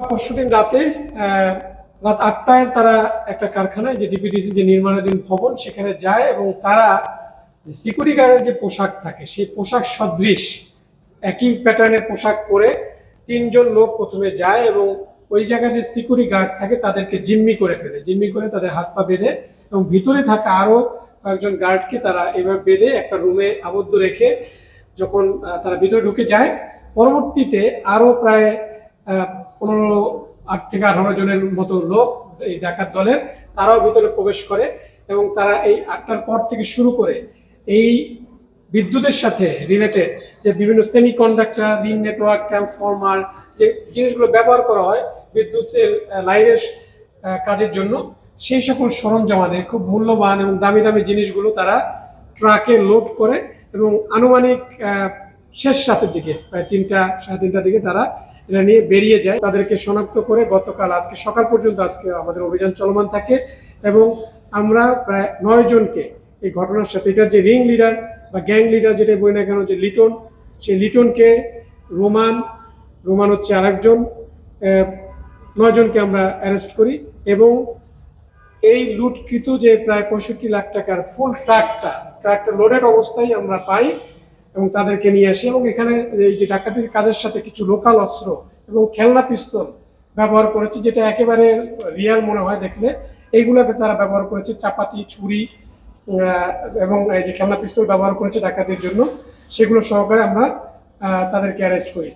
পরশুদিন রাতে রাত আটটায় তারা একটা কারখানায় যে ডিপিডিসি যে নির্মাণাধীন ভবন, সেখানে যায় এবং তারা সিকিউরিটি গার্ডের যে পোশাক থাকে, সেই পোশাক সদৃশ, একই প্যাটার্নের পোশাক পরে তিনজন লোক প্রথমে যায় এবং ওই জায়গায় যে সিকিউরিটি গার্ড থাকে, তাদেরকে জিম্মি করে ফেলে। জিম্মি করে তাদের হাত পা বেঁধে এবং ভিতরে থাকা আরও কয়েকজন গার্ডকে তারা এভাবে বেঁধে একটা রুমে আবদ্ধ রেখে যখন তারা ভিতরে ঢুকে যায়, পরবর্তীতে আরও প্রায় পনেরো আট থেকে আঠারো জনের মতো লোক এই ডাকাত দলের, তারাও ভিতরে প্রবেশ করে এবং তারা এই আটটার পর থেকে শুরু করে এই বিদ্যুতের সাথে রিলেটেড যে বিভিন্ন semiconductor ring network transformer যে জিনিসগুলো ব্যবহার করা হয় বিদ্যুতের লাইনের কাজের জন্য, সেই সকল সরঞ্জামাদের খুব মূল্যবান এবং দামি দামি জিনিসগুলো তারা ট্রাকে লোড করে এবং আনুমানিক শেষ রাতের দিকে, প্রায় তিনটা, সাড়ে তিনটার দিকে তারা এটা নিয়ে বেরিয়ে যায় তাদেরকে শনাক্ত করে গতকাল আজকে সকাল পর্যন্ত আজকে আমাদের অভিযান চলমান থাকে এবং আমরা প্রায় নয় জনকে এই ঘটনার সাথে এটার যে রিং লিডার বা গ্যাং লিডার যেটা বই না কেন যে লিটন সেই লিটনকে রোমান রোমান হচ্ছে আরেকজন আহ, নয় জনকে আমরা অ্যারেস্ট করি এবং এই লুটকৃত যে প্রায় পঁয়ষট্টি লাখ টাকার ফুল ট্রাকটা ট্রাকটা লোডেড অবস্থায় আমরা পাই। এবং তাদেরকে নিয়ে আসি এবং এখানে এই যে ডাকাতির কাজের সাথে কিছু লোকাল অস্ত্র এবং খেলনা পিস্তল ব্যবহার করেছে, যেটা একেবারে রিয়াল মনে হয় দেখলে। এইগুলোতে তারা ব্যবহার করেছে, চাপাতি, ছুরি এবং এই যে খেলনা পিস্তল ব্যবহার করেছে ডাকাতির জন্য। সেগুলো সহকারে আমরা তাদেরকে অ্যারেস্ট করি।